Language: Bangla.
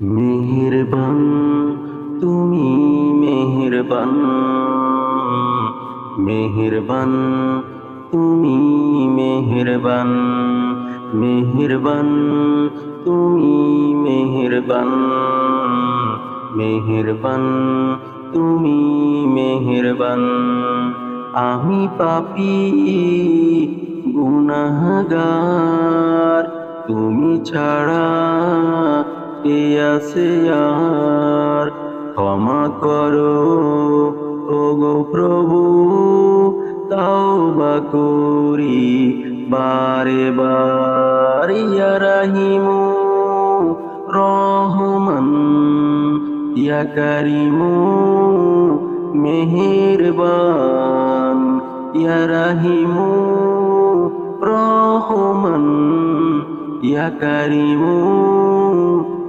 মেহেরবান, তুমি মেহেরবান। মেহেরবান, তুমি মেহেরবান। মেহেরবান, তুমি মেহেরবান। মেহেরবান, তুমি মেহেরবান। আমি পাপী, গুনাহগার, তুমি ছাড়া আছে আর ক্ষমা করো, ওগো প্রভু, তাওবা করি, বারে বার ইয়া রাহিমু, রহমান, ইয়া কারিমু, মেহেরবান, ইয়া রাহিমু, রহমান